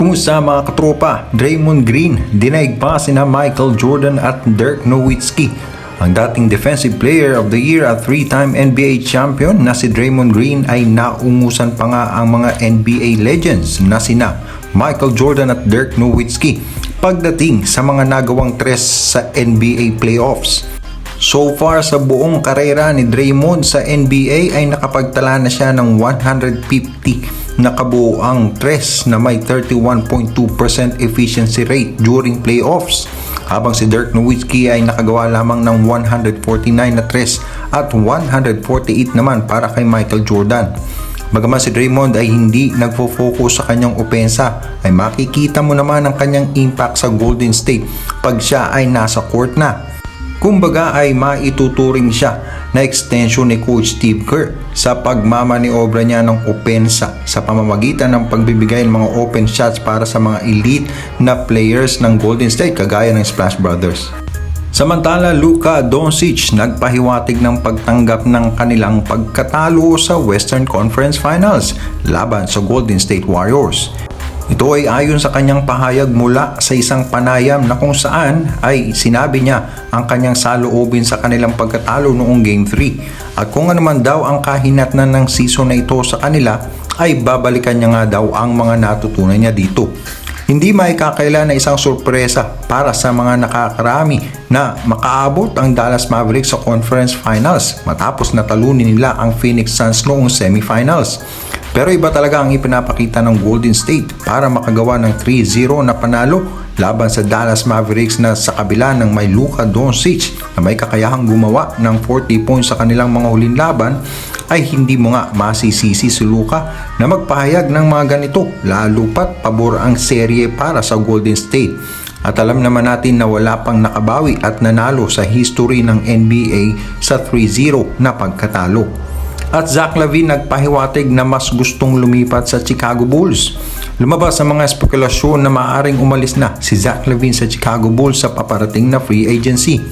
Kumusta mga katropa? Draymond Green, dinaig pa sina Michael Jordan at Dirk Nowitzki. Ang dating Defensive Player of the Year at three-time NBA champion na si Draymond Green ay naungusan pa nga ang mga NBA legends na sina Michael Jordan at Dirk Nowitzki pagdating sa mga nagawang tres sa NBA playoffs. So far sa buong karera ni Draymond sa NBA ay nakapagtala na siya ng 150 na kabuoang tres na may 31.2% efficiency rate during playoffs. Habang si Dirk Nowitzki ay nakagawa lamang ng 149 na tres at 148 naman para kay Michael Jordan. Bagaman si Draymond ay hindi nagfo-focus sa kanyang opensa, ay makikita mo naman ang kanyang impact sa Golden State pag siya ay nasa court na. Kumbaga ay maituturing siya na extension ni Coach Steve Kerr sa pagmamaniobra niya ng opensa sa pamamagitan ng pagbibigay ng mga open shots para sa mga elite na players ng Golden State kagaya ng Splash Brothers. Samantala, Luka Doncic nagpahiwatig ng pagtanggap ng kanilang pagkatalo sa Western Conference Finals laban sa Golden State Warriors. Ito ay ayon sa kanyang pahayag mula sa isang panayam na kung saan ay sinabi niya ang kanyang saloobin sa kanilang pagkatalo noong Game 3 at kung ano man daw ang kahinatnan ng season na ito sa kanila ay babalikan niya nga daw ang mga natutunan niya dito. Hindi maikakaila na isang sorpresa para sa mga nakakarami na makaabot ang Dallas Mavericks sa Conference Finals matapos natalunin nila ang Phoenix Suns noong semifinals. Pero iba talaga ang ipinapakita ng Golden State para makagawa ng 3-0 na panalo laban sa Dallas Mavericks na sa kabila ng may Luka Doncic na may kakayahang gumawa ng 40 points sa kanilang mga huling laban ay hindi mo nga masisisi si Luka na magpahayag ng mga ganito lalo pat pabor ang serye para sa Golden State. At alam naman natin na wala pang nakabawi at nanalo sa history ng NBA sa 3-0 na pagkatalo. At Zach Lavine nagpahiwatig na mas gustong lumipat sa Chicago Bulls. Lumabas sa mga spekulasyon na maaaring umalis na si Zach Lavine sa Chicago Bulls sa paparating na free agency.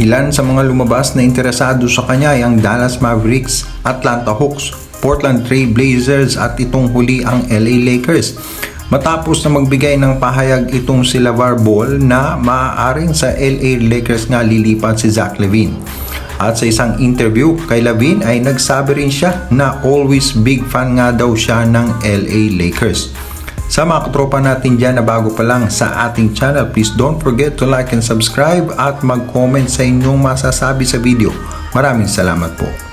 Ilan sa mga lumabas na interesado sa kanya ay ang Dallas Mavericks, Atlanta Hawks, Portland Trail Blazers at itong huli ang LA Lakers. Matapos na magbigay ng pahayag itong si LeVar Ball na maaaring sa LA Lakers nga lilipat si Zach Levine. At sa isang interview kay Lavine ay nagsabi rin siya na always big fan nga daw siya ng LA Lakers. Sa mga katropa natin dyan na bago pa lang sa ating channel, please don't forget to like and subscribe at mag-comment sa inyong masasabi sa video. Maraming salamat po.